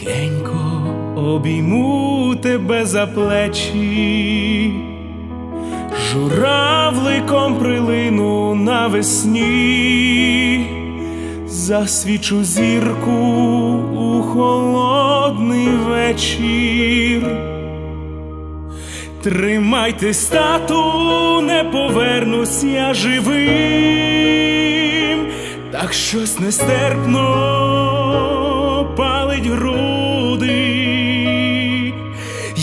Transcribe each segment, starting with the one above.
тихенько обійму тебе за плечі, журавликом прилину навесні, засвічу зірку у холодний вечір. Тримайтесь, тату, не повернусь я живим, так щось нестерпно палить груди.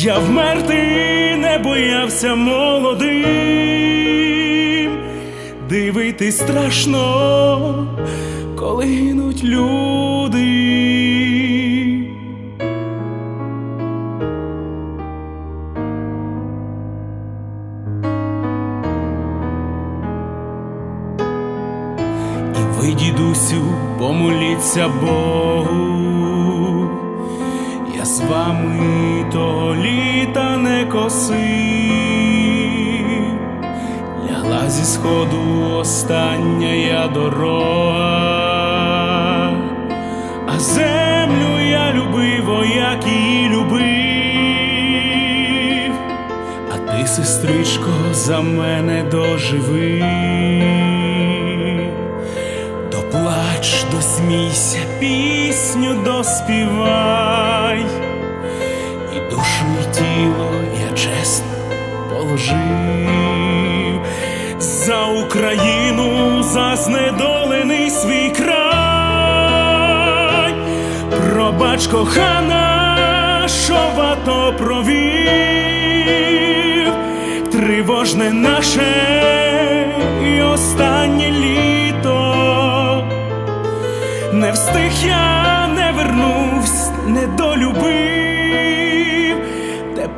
Я вмерти не боявся молодим, дивитись страшно, коли гинуть люди. І ви, дідусю, помоліться Богу, я з вами косив, лягла зі сходу остання я дорога, а землю я любив, о, як її любив, а ти, сестричко, за мене доживи. Доплач, досмійся, пісню доспівай, і душу, і тіло чесно положив. За Україну, за знедолений свій край, пробач кохана, що в АТО провів, тривожне наше і останнє літо. Не встиг я, не вернувсь, не долюбив,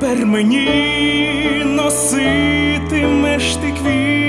тепер мені носитимеш ти квіти.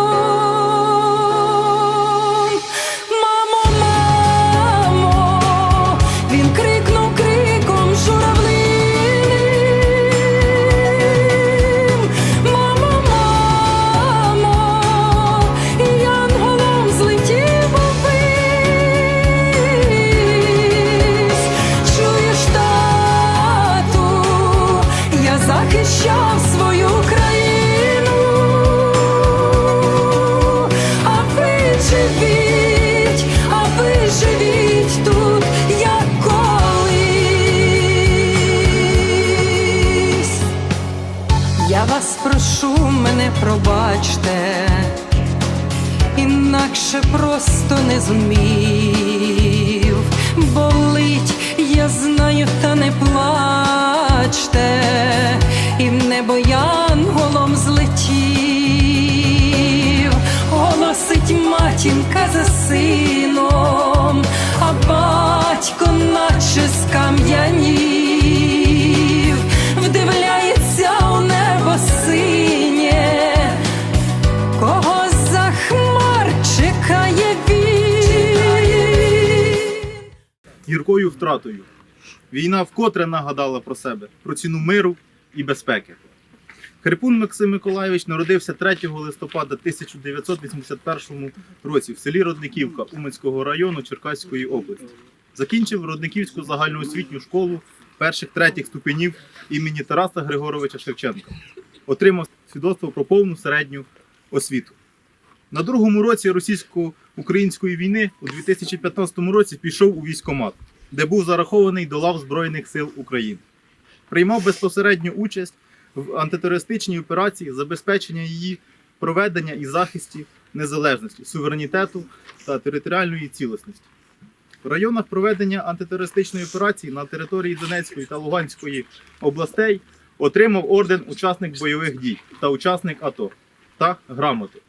Не зумів. Болить, я знаю, та не плачте, і в небо янголом злетів, голосить матінка за сином, а батько наче скам'янів, гіркою втратою. Війна вкотре нагадала про себе, про ціну миру і безпеки. Хрипун Максим Миколайович народився 3 листопада 1981 році в селі Родниківка Уманського району Черкаської області. Закінчив Родниківську загальноосвітню школу перших третіх ступенів імені Тараса Григоровича Шевченка. Отримав свідоцтво про повну середню освіту. На другому році російсько-української війни у 2015 році пішов у військкомат, де був зарахований до лав Збройних сил України. Приймав безпосередню участь в антитерористичній операції забезпечення її проведення і захисті незалежності, суверенітету та територіальної цілісності. В районах проведення антитерористичної операції на території Донецької та Луганської областей отримав орден учасник бойових дій та учасник АТО та грамоти.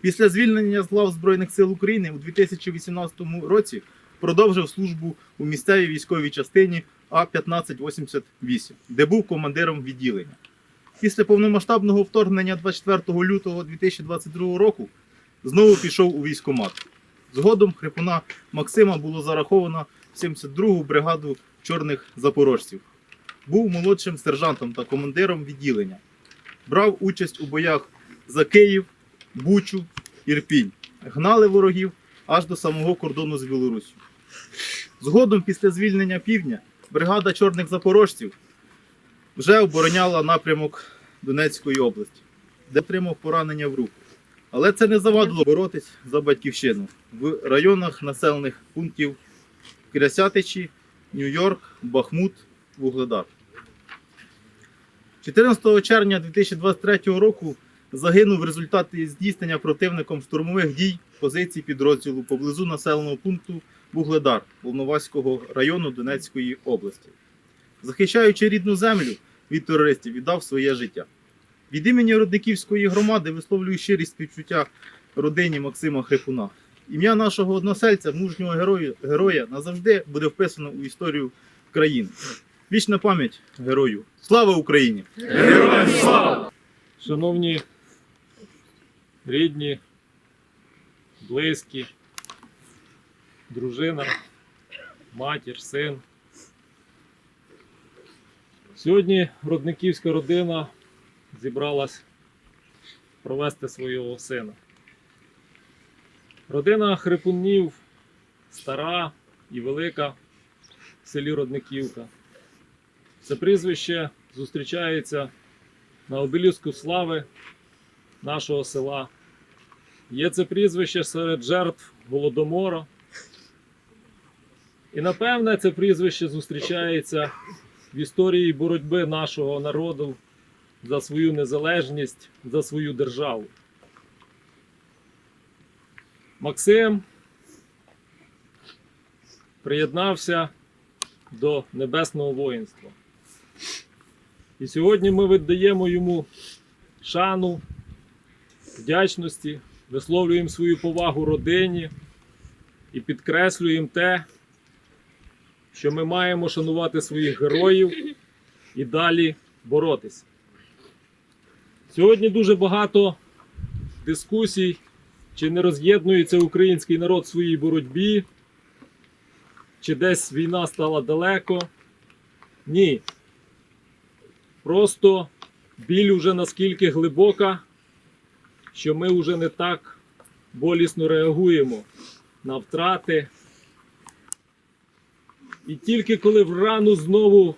Після звільнення з лав Збройних сил України у 2018 році продовжив службу у місцевій військовій частині А-1588, де був командиром відділення. Після повномасштабного вторгнення 24 лютого 2022 року знову пішов у військкомат. Згодом хрипуна Максима було зараховано в 72-гу бригаду чорних запорожців. Був молодшим сержантом та командиром відділення. Брав участь у боях за Київ, Бучу, Ірпінь. Гнали ворогів аж до самого кордону з Білоруссю. Згодом, після звільнення півдня, бригада чорних запорожців вже обороняла напрямок Донецької області, де отримав поранення в руку. Але це не завадило боротись за батьківщину в районах населених пунктів Крясятичі, Нью-Йорк, Бахмут, Вугледар. 14 червня 2023 року загинув в результаті здійснення противником штурмових дій позицій підрозділу поблизу населеного пункту Вугледар Волноваського району Донецької області. Захищаючи рідну землю від терористів, віддав своє життя. Від імені Родниківської громади висловлюю щирість співчуття родині Максима Хрипуна. Ім'я нашого односельця, мужнього героя, героя, назавжди буде вписано у історію країни. Вічна пам'ять герою. Слава Україні! Героям слава! Шановні рідні, близькі, дружина, матір, син. Сьогодні родниківська родина зібралась провести свого сина. Родина Хрипунів стара і велика в селі Родниківка. Це прізвище зустрічається на обеліску слави нашого села. Є це прізвище серед жертв Голодомора. І напевне це прізвище зустрічається в історії боротьби нашого народу за свою незалежність, за свою державу. Максим приєднався до небесного воїнства. І сьогодні ми віддаємо йому шану, вдячності, висловлюємо свою повагу родині і підкреслюємо те, що ми маємо шанувати своїх героїв і далі боротися. Сьогодні дуже багато дискусій, чи не роз'єднується український народ в своїй боротьбі, чи десь війна стала далеко. Ні. Просто біль уже наскільки глибока, що ми вже не так болісно реагуємо на втрати. І тільки коли в рану знову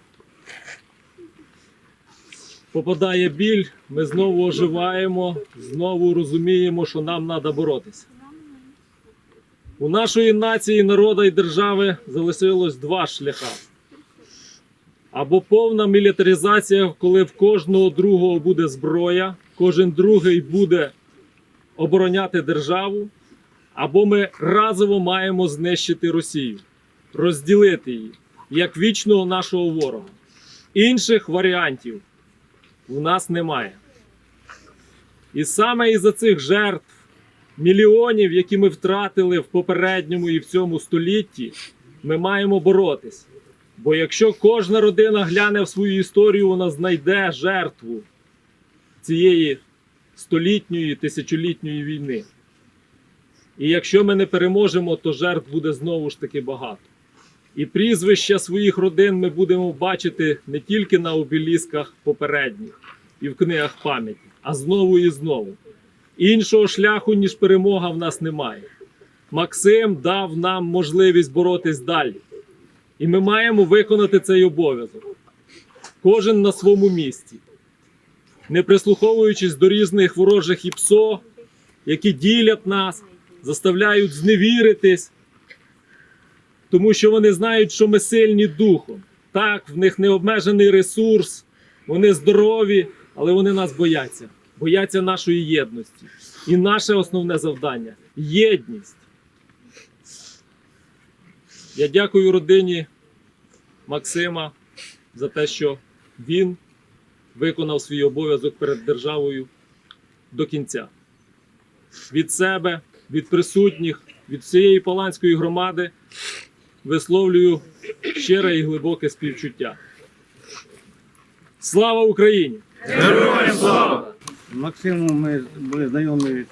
попадає біль, ми знову оживаємо, знову розуміємо, що нам треба боротися. У нашої нації, народа і держави залишилось два шляха. Або повна мілітаризація, коли в кожного другого буде зброя, кожен другий буде обороняти державу, або ми разово маємо знищити Росію, розділити її як вічного нашого ворога. Інших варіантів в нас немає. І саме із-за цих жертв, мільйонів, які ми втратили в попередньому і в цьому столітті, ми маємо боротись. Бо якщо кожна родина гляне в свою історію, вона знайде жертву цієї столітньої, тисячолітньої війни. І якщо ми не переможемо, то жертв буде знову ж таки багато. І прізвища своїх родин ми будемо бачити не тільки на обелісках попередніх і в книгах пам'яті, а знову і знову. Іншого шляху, ніж перемога, в нас немає. Максим дав нам можливість боротись далі. І ми маємо виконати цей обов'язок. Кожен на своєму місці, не прислуховуючись до різних ворожих ІПСО, які ділять нас, заставляють зневіритись, тому що вони знають, що ми сильні духом. Так, в них необмежений ресурс, вони здорові, але вони нас бояться. Бояться нашої єдності. І наше основне завдання єдність. Я дякую родині Максима за те, що він виконав свій обов'язок перед державою до кінця. Від себе, від присутніх, від всієї Паланської громади висловлюю щире і глибоке співчуття. Слава Україні! Героям слава! Максиму ми були знайомі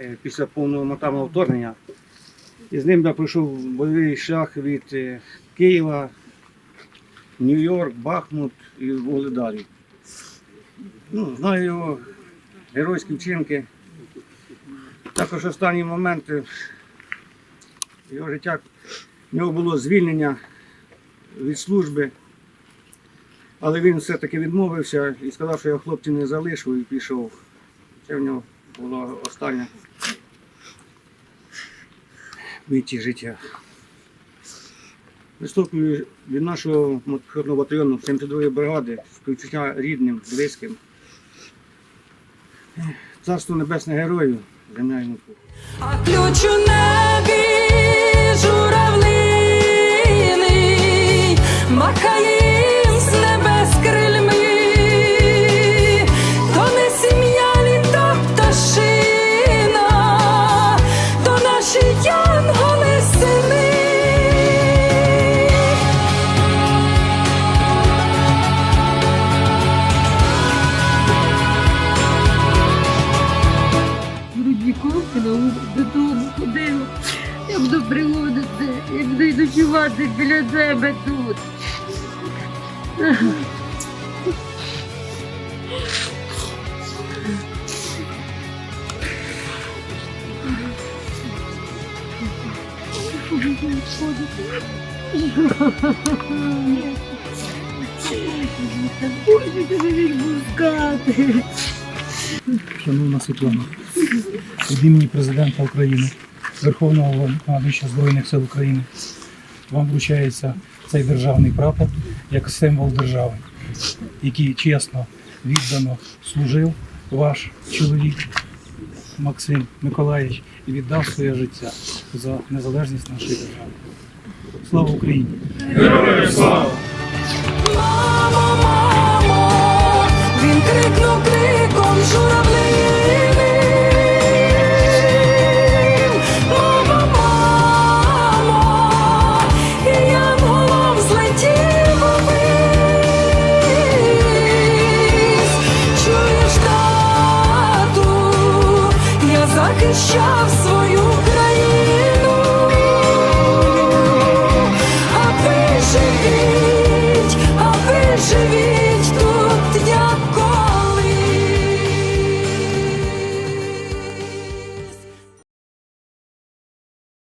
е, після повного вторгнення. І з ним я пройшов бойовий шлях від е, Києва, Нью-Йорк, Бахмут і Вугледарі. Ну, знаю його геройські вчинки. Також останні моменти його життя. В нього було звільнення від служби. Але він все-таки відмовився і сказав, що я хлопців не залишу і пішов. Це в нього було останнє вийти життя. Виступую від нашого мотоциклетного батальйону 72-ї бригади включення рідним, близьким. Царство небесне герою, земля пух. А ключ у небі журавлиний, махає тебе тут. Боже, тебе відпускати. Шановна Світлана, від імені президента України, Верховного Головнокомандуюча Збройних сил України, вам вручається цей державний прапор як символ держави, який чесно, віддано служив ваш чоловік Максим Миколаївич і віддав своє життя за незалежність нашої держави. Слава Україні! Героям слава! show.